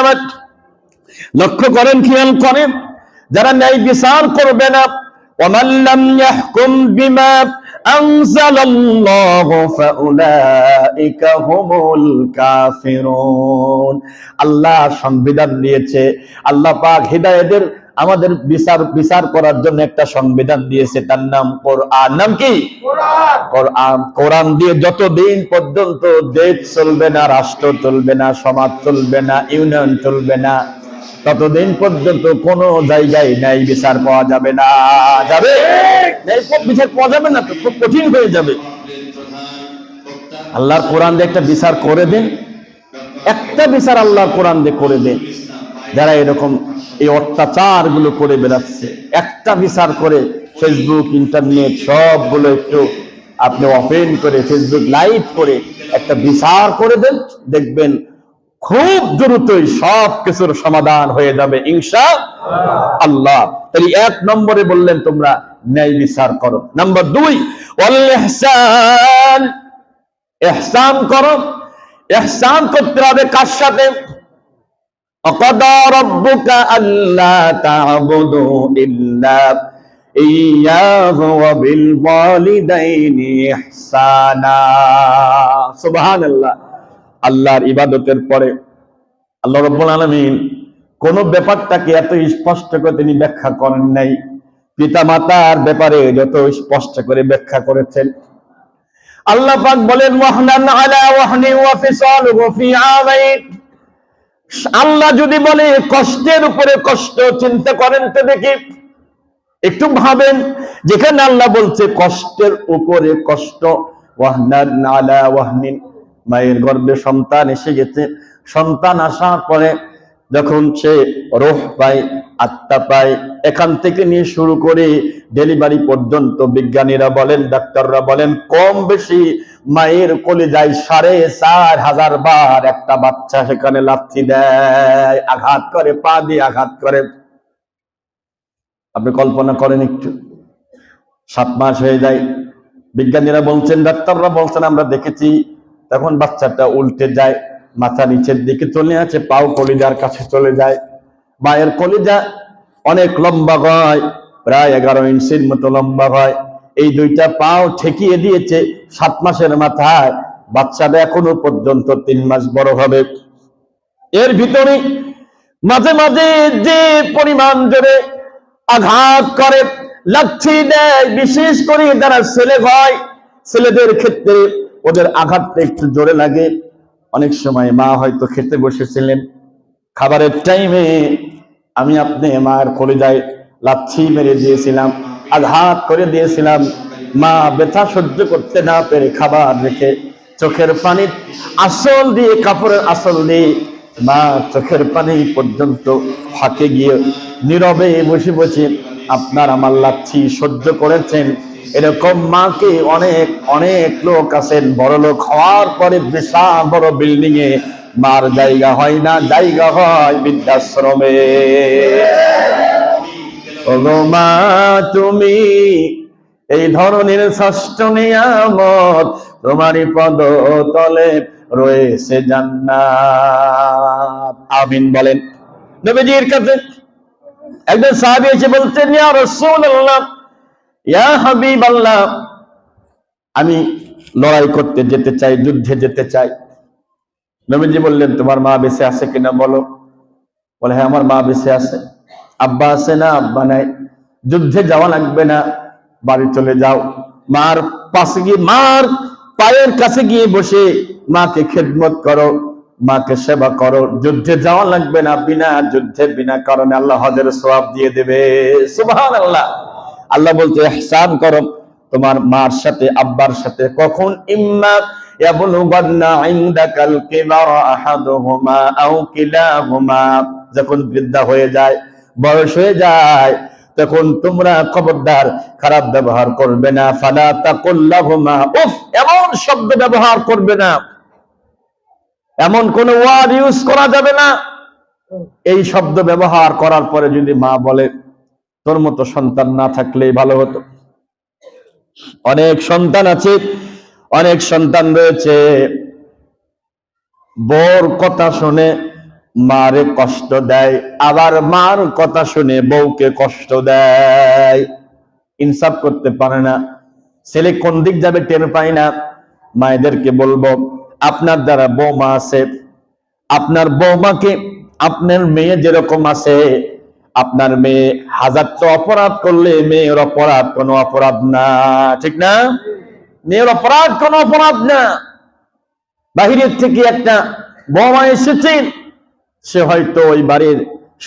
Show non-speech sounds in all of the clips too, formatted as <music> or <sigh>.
আমার লক্ষ্য করেন, খেয়াল করেন, যারা ন্যায় বিচার করবে না, ওমাল্লাম ইয়াহকুম বিমা আনজালাল্লাহু ফাউলাইকা হুমুল কাফিরুন। আল্লাহ সংবিধান নিয়েছে আল্লাহ পাক হিদায়াতের আমাদের বিচার বিচার করার জন্য একটা সংবিধান দিয়েছে তার নাম কোরআন। নাম কি? কোরআন। কোরআন। দিয়ে যতদিন পর্যন্ত দেশ চলবে না রাষ্ট্র চলবে না সমাজ চলবে না ইউনিয়ন চলবে না ততদিন পর্যন্ত কোনো জায়গায় ন্যায় বিচার পাওয়া যাবে না। যাবে? ন্যায় বিচার পাওয়া যাবে না তো? খুব কঠিন হয়ে যাবে। আল্লাহর কোরআন দিয়ে একটা বিচার করে দেন। একটা বিচার আল্লাহর কোরআন দিয়ে করে দেন। যারা এরকম এই অত্যাচারগুলো করে বেড়াচ্ছে, একটা বিচার করে ফেসবুক ইন্টারনেট সবগুলো একটু আপনি ওপেন করে ফেসবুক লাইভ করে একটা বিচার করে দেন, দেখবেন খুব দ্রুতই সব কিছুর সমাধান হয়ে যাবে ইনশা আল্লাহ। তাহলে এক নম্বরে বললেন তোমরা ন্যায় বিচার করো। নাম্বার দুই ইহসান করো। ইহসান করতে হবে কার সাথে? وقضى ربك ألا تعبدوا إلا إياه وبالوالدين إحسانا سبحان الله আল্লাহর ইবাদতের পরে আল্লাহ রব্বুল আলমিন কোন ব্যাপারটাকে এত স্পষ্ট করে তিনি ব্যাখ্যা করেন নাই পিতা মাতার ব্যাপারে যত স্পষ্ট করে ব্যাখ্যা করেছেন আল্লাহ পাক বলেন ওয়াহনান আলা ওয়াহনি ওয়া ফিসালুহু ফি আমাইন আল্লাহ যদি বলে কষ্টের উপরে কষ্ট চিন্তা করেন তো দেখি। একটু ভাবেন, যেখানে আল্লাহ বলছে কষ্টের উপরে কষ্ট মায়ের গর্ভে সন্তান এসে গেছে। সন্তান আসার পরে যখন সে রোহ পায়, আত্মা পায়, এখান থেকে নিয়ে শুরু করে ডেলিভারি পর্যন্ত বিজ্ঞানীরা বলেন, ডাক্তাররা বলেন, কম বেশি মায়ের কোলে যায় সাড়ে চার হাজার বার একটা বাচ্চা সেখানে লাথি দেয়। আঘাত করে, পা দিয়ে আঘাত করে। আপনি কল্পনা করেন একটু। সাত মাস হয়ে যায়। বিজ্ঞানীরা বলছেন, ডাক্তাররা বলছেন, আমরা দেখেছি, তখন বাচ্চাটা উল্টে যায়, মাথা নিচের দিকে চলে আছে পাও কলিজার কাছে চলে যায়। মায়ের কলিজা অনেক লম্বা হয়, প্রায় এগারো ইঞ্চির মতো লম্বা হয়। এই দুইটা পাও ঠেকিয়ে দিয়েছে সাত মাসের মাথায়। বাচ্চাটা এখনও পর্যন্ত তিন মাস বড় হবে। এর ভিতরে মাঝে মাঝে যে পরিমাণ জোরে আঘাত করে লাচ্ছি দেয়, বিশেষ করে যারা ছেলে হয়, ছেলেদের ক্ষেত্রে ওদের আঘাতটা একটু জোরে লাগে। অনেক সময় মা হয়তো খেতে বসেছিলেন। খাবারের টাইমে আমি আপনি মায়ের কলিজায় লাচ্ছি মেরে দিয়েছিলাম। আঘাত করে দিয়েছিলাম। মা ব্যথা সহ্য করতে না পেরে খাবার রেখে চোখের পানি আসল দিয়ে, কাপড়ের আসল দিয়ে মা চোখের পানি পর্যন্ত ফাঁকে গিয়ে নীরবে বসে বসে আপনার আমার লাচ্ছি সহ্য করেছেন। এরকম মাকে অনেক অনেক লোক আছেন। বড় লোক হওয়ার পরে বিশাল বড় বিল্ডিং এ মার জায়গা হয় না, জায়গা হয় বৃদ্ধাশ্রমে। তুমি এই ধরনের ষষ্ঠ নিয়ামত তোমারই পদ তলে রয়েছে জান্নাত। আমিন বলেন। নবীজির কাছে একজন সাহাবী এসে বলছেন ইয়া রাসূলুল্লাহ, ইয়া হাবিবাল্লাহ, আমি লড়াই করতে যেতে চাই, যুদ্ধে যেতে চাই। নবীজি বললেন, তোমার মা বেঁচে আছে কিনা বলো? বলে হ্যাঁ আমার মা বেঁচে আছে। আব্বা আছে না, আব্বা নাই। যুদ্ধে যাওয়া লাগবে না, বাড়ি চলে যাও। মার পাশে গিয়ে, মার পায়ের কাছে গিয়ে বসে মাকে খেদমত করো, মাকে সেবা করো। যুদ্ধে যাওয়া লাগবে না, বিনা যুদ্ধে, বিনা কারণে আল্লাহ হজের সওয়াব দিয়ে দেবে। সুবহান আল্লাহ আল্লাহ বলতে ইহসান করো। তোমার মার সাথে, আব্বার সাথে কখন? ইম্মা যখন বৃদ্ধা হয়ে যায় বয়স হয়ে যায়, তখন তোমরা খবরদার, খারাপ ব্যবহার করবে না। ফালা তাকুল্লাহুমা উফ, এমন শব্দ ব্যবহার করবে না। এমন কোন ওয়ার্ড ইউজ করা যাবে না। এই শব্দ ব্যবহার করার পরে যদি মা বলে, তোর মতো সন্তান না থাকলেই ভালো হতো। অনেক সন্তান আছে, অনেক সন্তান রয়েছে। বর কথা শুনে মারে কষ্ট দেয়, আবার মার কথা শুনে বউকে কষ্ট দেয়। ইনসাফ করতে পারে না, ছেলে কোন দিক যাবে টের পায় না। মায়েদেরকে বলব, আপনার দ্বারা বৌমা আছে, আপনার বৌমাকে আপনার মেয়ে যেরকম আছে, আপনার মেয়ে হাজারটা অপরাধ করলে মেয়ের অপরাধ কোনো অপরাধ না, ঠিক না? মেয়ের অপরাধ কোনো অপরাধ না। বাহিরের থেকে একটা বৌমা এসেছেন সে হয়তো ওই বাড়ির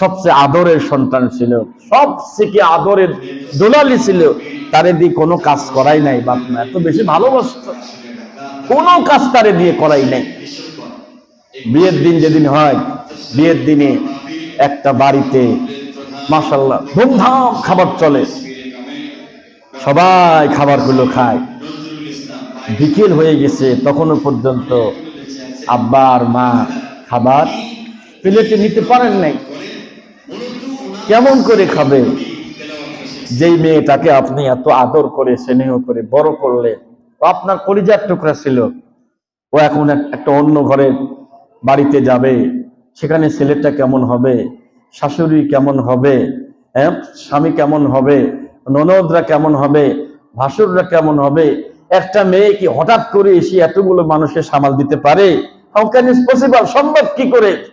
সবচেয়ে আদরের সন্তান ছিল সবথেকে আদরের দোলালি ছিল, তারে দিয়ে কোনো কাজ করাই নাই বাপ মা, এত বেশি ভালোবাসত। কোনো কাজ তারে দিয়ে করাই নাই। বিয়ের দিন যেদিন হয়, বিয়ের দিনে একটা বাড়িতে মাসাল্লাহ ধুমধাম খাবার চলে। সবাই খাবারগুলো খায়। বিকেল হয়ে গেছে, তখনও পর্যন্ত আব্বা আর মা খাবার প্লেটে নিতে পারেন নাই। কেমন করে খাবে? যেই মেয়েটাকে আপনি এত আদর করে, স্নেহ করে, বড় করলেন ও আপনার কলিজার টুকরা ছিল। ও এখন একটা অন্য ঘরে বাড়িতে যাবে। সেখানে ছেলেটা কেমন হবে? শাশুড়ি কেমন হবে? হ্যাঁ? স্বামী কেমন হবে? ননদরা কেমন হবে? ভাসুররা কেমন হবে? একটা মেয়ে কি হঠাৎ করে এসে এতগুলো মানুষের সামাল দিতে পারে? সম্ভব কি করে?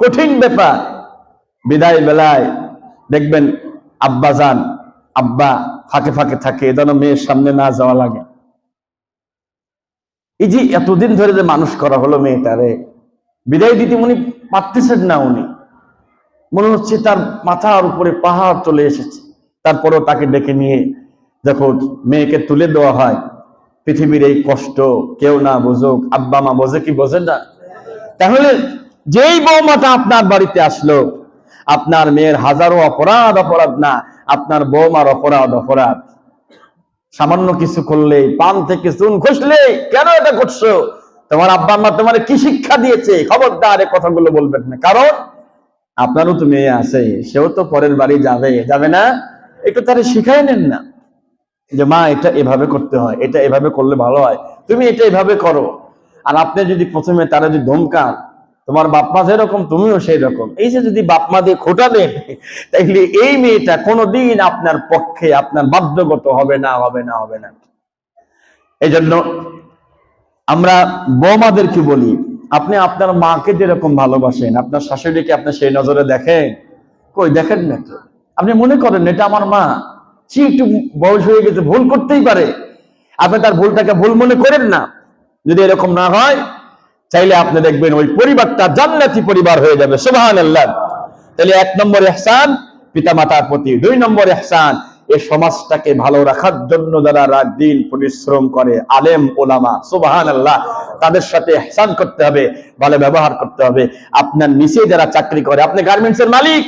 কঠিন ব্যাপার। বিদায় বেলায় দেখবেন আব্বা যান আব্বা ফাঁকে ফাঁকে থাকে, যেন মেয়ের সামনে না যাওয়া লাগে। এই যে এতদিন ধরে যে মানুষ করা হলো মেয়েটারে বিদায় দিতে উনি পারতেছেন না উনি। মনে হচ্ছে তার মাথার উপরে পাহাড় চলে এসেছে। তারপরেও তাকে ডেকে নিয়ে যখন মেয়েকে তুলে দেওয়া হয়। পৃথিবীর এই কষ্ট, কেউ না বুঝুক, আব্বা মা বোঝে কি বোঝে না। তাহলে যেই বৌমাটা আপনার বাড়িতে আসলো, আপনার মেয়ের হাজারো অপরাধ অপরাধ না, আপনার বৌমার অপরাধ অপরাধ। সামান্য কিছু করলে পান থেকে চুন খসলে কেন এটা করছ তোমার আব্বা মা তোমার কি শিক্ষা দিয়েছে? খবরদার, এ কথাগুলো বলবেন না। কারণ, আপনারও তো মেয়ে আছে, সেও তো পরের বাড়ি যাবে যাবে না? একটু তারা শিখাই নেন না। যে, মা, এটা এভাবে করতে হয়, এটা এভাবে করলে ভালো হয়। তুমি এটা এভাবে করো। আর আপনি যদি প্রথমে তারা যদি ধমকান তোমার বাপ মা যেরকম, তুমিও সেই রকম এই যে যদি বাপ মা দিয়ে খোটা দেন তাইলে এই মেয়েটা কোনোদিন আপনার পক্ষে, আপনার বাধ্যগত হবে না হবে না হবে না। এই জন্য আমরা বৌমাদেরকে বলি, আপনি আপনার মাকে যেরকম ভালোবাসেন, আপনার শাশুড়িকে আপনি সেই নজরে দেখেন? কই, দেখেন না তো? আপনি মনে করেন, এটা আমার মা। সে একটু বয়স হয়ে গেছে, ভুল করতেই পারে। আপনি তার ভুলটাকে ভুল মনে করেন না। যদি এরকম না হয় চাইলে আপনি দেখবেন ওই পরিবারটা জান্নাতি পরিবার হয়ে যাবে সুবহান আল্লাহ তাহলে এক নম্বর ইহসান পিতা মাতার প্রতি। দুই নম্বর ইহসান, এই সমাজটাকে ভালো রাখার জন্য যারা রাত দিন পরিশ্রম করে, আলেম, ওলামা সুবহান আল্লাহ তাদের সাথে ইহসান করতে হবে, ভালো ব্যবহার করতে হবে। আপনার নিচে যারা চাকরি করে, আপনি গার্মেন্টস এর মালিক,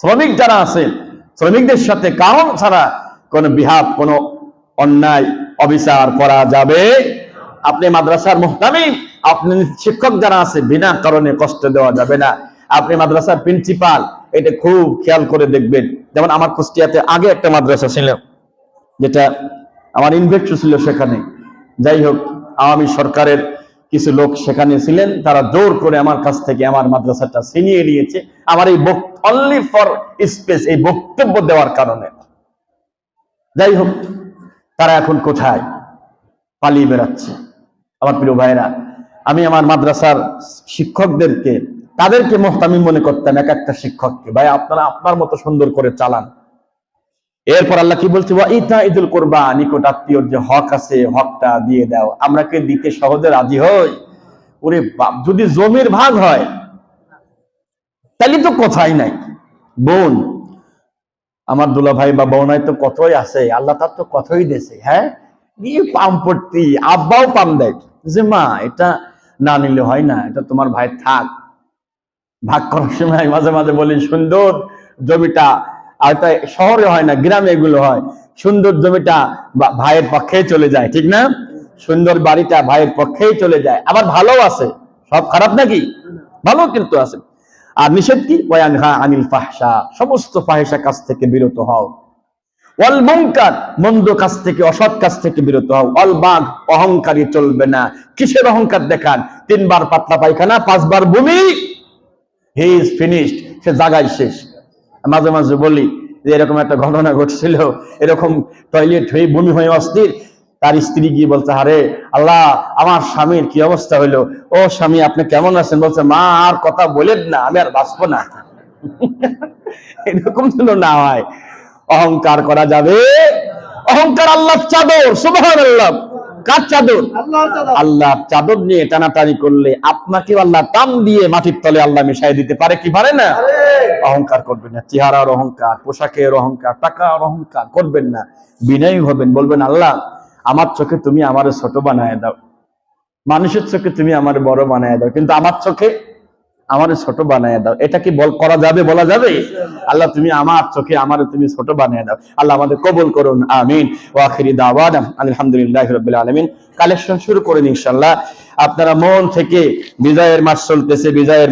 শ্রমিক যারা আছে, শ্রমিকদের সাথে কারণ ছাড়া কোন বিহাব, কোন অন্যায়, অবিচার করা যাবে। আপনি মাদ্রাসার মোহতামি আপনি শিক্ষক যারা আছে, বিনা কারণে কষ্ট দেওয়া যাবে না। আপনি মাদ্রাসার প্রিন্সিপাল এটা খুব খেয়াল করে দেখবেন। যেমন আমার কুষ্টিয়াতে আগে একটা মাদ্রাসা ছিল, যেটা আমার ইনভেস্ট ছিল সেখানে। যাই হোক, আওয়ামী সরকারের কিছু লোক সেখানে ছিলেন, তারা জোর করে আমার কাছ থেকে আমার মাদ্রাসাটা ছিনিয়ে নিয়েছে। আমার এই অনলি ফর স্পেস এই বক্তব্য দেওয়ার কারণে। যাই হোক, তারা এখন কোথায়? পালিয়ে বেড়াচ্ছে। আমার প্রিয় ভাইরা আমি আমার মাদ্রাসার শিক্ষকদেরকে, তাদেরকে মোহতামি মনে করতাম এক একটা শিক্ষককে, ভাই, আপনারা আপনার মতো সুন্দর করে চালান। এরপর আল্লাহ কি বলছে ইতা কোরবা নিকট যে হক আছে, হকটা দিয়ে দাও। আমরা কে দিতে সহজে রাজি হই? ওরে বাপ, যদি জমির ভাগ হয়, তাহলে তো কথাই নাই। বোন, আমার দুলা ভাই বা বোনাই তো কতই আছে? আল্লাহ তার তো কতই দেছে হ্যাঁ? দিয়ে আব্বাও পাম দেয়। যে মা, এটা না নিলে হয় না, এটা তোমার ভাই থাক। ভাগ করার সময় মাঝে মাঝে বলি, সুন্দর জমিটা। আর এটা শহরে হয় না, গ্রামে এগুলো হয়। সুন্দর জমিটা ভাইয়ের পক্ষে চলে যায়, ঠিক না? সুন্দর বাড়িটা ভাইয়ের পক্ষেই চলে যায়। আবার ভালো আছে, সব খারাপ নাকি? ভালো কিন্তু আছে। আর নিষেধ কি? আনিল ফাহশা। সমস্ত ফাহিশা কাছ থেকে বিরত হও। অল মুনকার, মন্দ কাজ থেকে, অসৎ কাজ থেকে বিরত হও। অল বাঘ, অহংকারী চলবে না। কিসের অহংকার দেখান? তিনবার পাতলা পায়খানা, পাঁচবার বমি। হি ইজ ফিনিশড, সে জায়গায় শেষ। মাঝে মাঝে বলি যে এরকম একটা ঘটনা ঘটছিল, এরকম টয়লেট হয়ে বমি হয়ে অস্থির। তার স্ত্রী গিয়ে বলছে, আরে আল্লাহ, আমার স্বামীর কি অবস্থা হইল? ও স্বামী, আপনি কেমন আছেন? বলছে, মা, আর কথা বলেন না, আমি আর বাঁচবো না। <laughs> এরকম যেন না হয়। অহংকার করা যাবে। অহংকার আল্লাহ চাদর আল্লাহ কার চাদর? আল্লাহ চাদর। নিয়ে টানাটানি করলে আপনাকে আল্লাহ টান দিয়ে মাটির তলে আল্লাহ মিশাই দিতে পারে কি পারে না? অহংকার করবেন না। চেহারার অহংকার পোশাকের অহংকার টাকার অহংকার করবেন না। বিনয়ী হবেন বলবেন আল্লাহ আমার চোখে তুমি আমার ছোট বানায় দাও। মানুষের চোখে তুমি আমার বড় বানায় দাও। কিন্তু আমার চোখে আমার ছোট বানায় দাও। এটা কি বল করা যাবে, বলা যাবে? আল্লাহ, তুমি আমার চোখে আমার তুমি ছোট বানিয়ে দাও। আল্লাহ আমাদের কবুল করুন, আমিন। ওয়াখিরি দাওয়ান আলহামদুলিল্লাহ রাব্বিল আলামিন। কালেকশন শুরু করেন ইনশাল্লাহ আপনারা মন থেকে বিজয়ের মাস চলতেছে, বিজয়ের